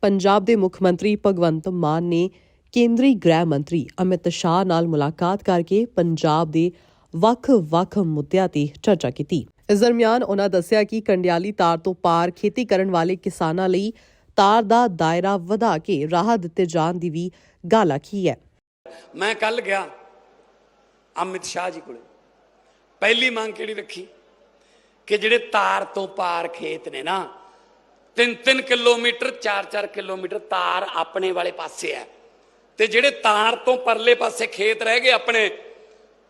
ਪੰਜਾਬ ਦੇ ਮੁੱਖ ਮੰਤਰੀ ਭਗਵੰਤ ਮਾਨ ਨੇ ਕੇਂਦਰੀ ਗ੍ਰਹਿ ਮੰਤਰੀ ਅਮਿਤ ਸ਼ਾਹ ਨਾਲ ਮੁਲਾਕਾਤ ਕਰਕੇ ਪੰਜਾਬ ਦੇ ਵੱਖ-ਵੱਖ ਮੁੱਦਿਆਂ ਤੇ ਚਰਚਾ ਕੀਤੀ। ਇਸ ਦਰਮਿਆਨ ਉਹਨਾਂ ਦੱਸਿਆ ਕਿ ਕੰਡਿਆਲੀ ਤਾਰ ਤੋਂ ਪਾਰ ਖੇਤੀ ਕਰਨ ਵਾਲੇ ਕਿਸਾਨਾਂ ਲਈ ਤਾਰ ਦਾ ਦਾਇਰਾ ਵਧਾ ਕੇ ਰਾਹ ਦਿੱਤੇ ਜਾਣ ਦੀ ਵੀ ਗੱਲ ਆਖੀ ਹੈ। ਮੈਂ ਕੱਲ ਗਿਆ ਅਮਿਤ ਸ਼ਾਹ ਜੀ ਕੋਲੇ। ਪਹਿਲੀ ਮੰਗ ਕਿਹੜੀ ਰੱਖੀ? ਕਿ ਜਿਹੜੇ ਤਾਰ ਤੋਂ ਪਾਰ ਖੇਤ ਨੇ ਨਾ 3-3 ਕਿਲੋਮੀਟਰ 4-4 ਕਿਲੋਮੀਟਰ ਤਾਰ ਆਪਣੇ ਵਾਲੇ ਪਾਸੇ ਹੈ। ਤੇ ਜਿਹੜੇ ਤਾਰ ਤੋਂ ਪਰਲੇ ਪਾਸੇ ਖੇਤ ਰਹਿ ਗਏ ਆਪਣੇ,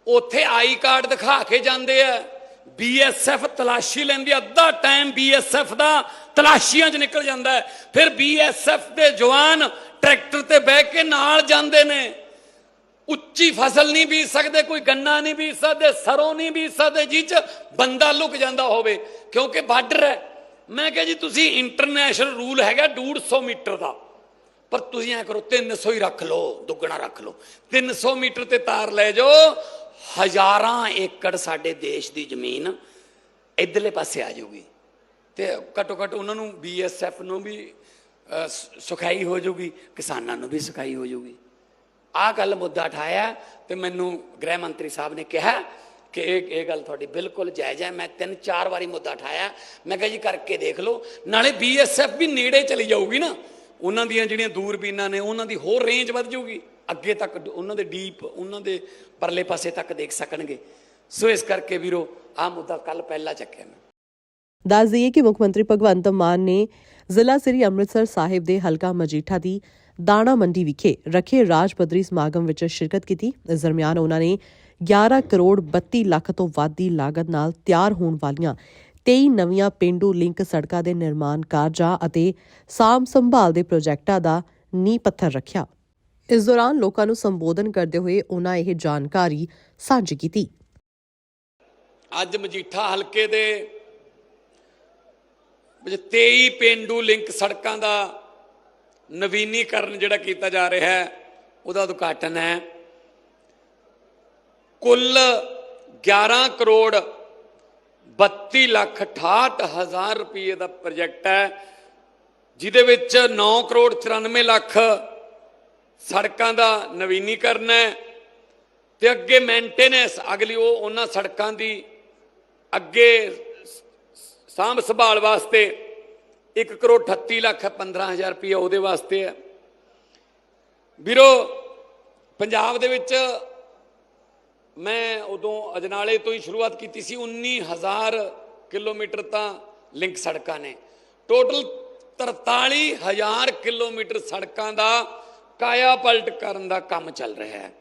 ਉੱਥੇ ਆਈ ਕਾਰਡ ਦਿਖਾ ਕੇ ਜਾਂਦੇ ਆ। ਬੀਐਸਐਫ ਤਲਾਸ਼ੀ ਲੈਂਦੀ ਅੱਧਾ ਟਾਈਮ ਬੀਐਸਐਫ ਦਾ ਤਲਾਸ਼ੀਆਂ 'ਚ ਨਿਕਲ ਜਾਂਦਾ ਹੈ। ਫਿਰ ਬੀਐਸਐਫ ਦੇ ਜਵਾਨ ਟਰੈਕਟਰ ਤੇ ਬਹਿ ਕੇ ਨਾਲ ਜਾਂਦੇ ਨੇ। ਉੱਚੀ ਫਸਲ ਨਹੀਂ ਬੀਜ ਸਕਦੇ, ਕੋਈ ਗੰਨਾ ਨਹੀਂ ਬੀਜ ਸਕਦੇ, ਸਰੋਂ ਨਹੀਂ ਬੀਜ ਸਕਦੇ, ਜਿਹ ਚ ਬੰਦਾ ਲੁਕ ਜਾਂਦਾ ਹੋਵੇ। ਕਿਉਂਕਿ ਬਾਰਡਰ ਹੈ। ਮੈਂ ਕਿਹਾ ਜੀ ਤੁਸੀਂ ਇੰਟਰਨੈਸ਼ਨਲ ਰੂਲ ਹੈਗਾ 150 ਮੀਟਰ ਦਾ। ਪਰ ਤੁਸੀਂ ਐ ਕਰੋ 300 ਹੀ ਰੱਖ ਲਓ ਦੁੱਗਣਾ ਰੱਖ ਲਓ। 300 ਮੀਟਰ ਤੇ ਤਾਰ ਲੈ ਜਾਓ ਹਜ਼ਾਰਾਂ ਏਕੜ ਸਾਡੇ ਦੇਸ਼ ਦੀ ਜ਼ਮੀਨ ਇਧਰਲੇ ਪਾਸੇ ਆ ਜਾਊਗੀ। ਤੇ ਘੱਟੋ ਘੱਟ ਉਹਨਾਂ ਨੂੰ ਬੀਐਸਐਫ ਨੂੰ ਵੀ ਅਹ, ਸ- ਸੁਖਾਈ ਹੋ ਜਾਊਗੀ ਕਿਸਾਨਾਂ ਨੂੰ ਵੀ ਸੁਖਾਈ ਹੋ ਜਾਊਗੀ। ਆਹ ਗੱਲ ਮੁੱਦਾ ਉਠਾਇਆ ਤੇ ਮੈਨੂੰ ਗ੍ਰਹਿ ਮੰਤਰੀ ਸਾਹਿਬ ਨੇ ਕਿਹਾ ਕਿ ਇਹ ਇਹ ਗੱਲ ਤੁਹਾਡੀ ਬਿਲਕੁਲ ਜਾਇਜ਼ ਹੈ। ਮੈਂ ਤਿੰਨ ਚਾਰ ਵਾਰੀ ਮੁੱਦਾ ਉਠਾਇਆ ਮੈਂ ਕਿਹਾ ਜੀ ਕਰਕੇ ਦੇਖ ਲਓ। ਨਾਲੇ ਬੀਐਸਐਫ ਵੀ ਨੇੜੇ ਚਲੀ ਜਾਊਗੀ ਨਾ। ਉਹਨਾਂ ਦੀਆਂ ਜਿਹੜੀਆਂ ਦੂਰਬੀਨਾਂ ਨੇ, ਉਹਨਾਂ ਦੀ ਹੋਰ ਰੇਂਜ ਵੱਧ ਜਾਊਗੀ। ਅੱਗੇ ਤੱਕ ਉਹਨਾਂ ਦੇ ਡੀਪ ਉਹਨਾਂ ਦੇ ਪਰਲੇ ਪਾਸੇ ਤੱਕ ਦੇਖ ਸਕਣਗੇ। ਸੋ ਇਸ ਕਰਕੇ ਵੀਰੋ, ਆਹ ਮੁੱਦਾ ਕੱਲ ਪਹਿਲਾਂ ਚੱਕਿਆ ਮੈਂ। ਦੱਸ ਦਈਏ ਕਿ ਮੁੱਖ ਮੰਤਰੀ ਭਗਵੰਤ ਮਾਨ ਨੇ ਜ਼ਿਲ੍ਹਾ ਸ੍ਰੀ ਅੰਮ੍ਰਿਤਸਰ ਸਾਹਿਬ ਦੇ ਹਲਕਾ ਮਜੀਠਾ ਦੀ ਦਾਣਾ ਮੰਡੀ ਵਿਖੇ ਰੱਖੇ ਰਾਜ ਪੱਧਰੀ ਸਮਾਗਮ ਵਿੱਚ ਸ਼ਿਰਕਤ ਕੀਤੀ। ਇਸ ਦਰਮਿਆਨ ਉਹਨਾਂ ਨੇ 11 ਕਰੋੜ 32 ਲੱਖ ਤੋਂ ਵੱਧ ਦੀ ਲਾਗਤ ਨਾਲ ਤਿਆਰ ਹੋਣ ਵਾਲੀਆਂ 23 ਨਵੀਆਂ ਪਿੰਡੂ ਲਿੰਕ ਸੜਕਾਂ ਦੇ ਨਿਰਮਾਣ ਕਾਰਜਾਂ ਅਤੇ ਸਾਮ ਸੰਭਾਲ ਦੇ ਪ੍ਰੋਜੈਕਟਾਂ ਦਾ ਨੀਂਹ ਪੱਥਰ ਰੱਖਿਆ। ਇਸ ਦੌਰਾਨ ਲੋਕਾਂ ਨੂੰ ਸੰਬੋਧਨ ਕਰਦੇ ਹੋਏ ਉਹਨਾਂ ਇਹ ਜਾਣਕਾਰੀ ਸਾਂਝੀ ਕੀਤੀ। ਅੱਜ ਮਜੀਠਾ ਹਲਕੇ ਦੇ ਵਿੱਚ 23 ਪਿੰਡੂ ਲਿੰਕ ਸੜਕਾਂ ਦਾ ਨਵੀਨੀਕਰਨ ਜਿਹੜਾ ਕੀਤਾ ਜਾ ਰਿਹਾ ਹੈ, ਉਹਦਾ ਉਦਘਾਟਨ ਹੈ। ਕੁੱਲ 11 ਕਰੋੜ 32 ਲੱਖ 68 ਹਜ਼ਾਰ ਰੁਪਏ ਦਾ ਪ੍ਰੋਜੈਕਟ ਹੈ, ਜਿਹਦੇ ਵਿੱਚ 9 ਕਰੋੜ 94 ਲੱਖ ਸੜਕਾਂ ਦਾ ਨਵੀਨੀਕਰਨ ਹੈ ਤੇ ਅੱਗੇ ਮੇਨਟੇਨੈਂਸ ਅਗਲੀ ਉਹ ਉਹਨਾਂ ਸੜਕਾਂ ਦੀ ਅੱਗੇ ਸਾਂਭ ਸੰਭਾਲ ਵਾਸਤੇ 1 ਕਰੋੜ 38 ਲੱਖ 15000 ਰੁਪਏ ਉਹਦੇ ਵਾਸਤੇ ਹੈ। ਵੀਰੋ, ਪੰਜਾਬ ਦੇ ਵਿੱਚ ਮੈਂ ਉਦੋਂ ਅਜਨਾਲੇ ਤੋਂ ਹੀ ਸ਼ੁਰੂਆਤ ਕੀਤੀ ਸੀ 19000 ਕਿਲੋਮੀਟਰ ਤਾਂ ਲਿੰਕ ਸੜਕਾਂ ਨੇ। ਟੋਟਲ 43000 ਕਿਲੋਮੀਟਰ ਸੜਕਾਂ ਦਾ ਕਾਇਆ ਪਲਟ ਕਰਨ ਦਾ ਕੰਮ ਚੱਲ ਰਿਹਾ ਹੈ।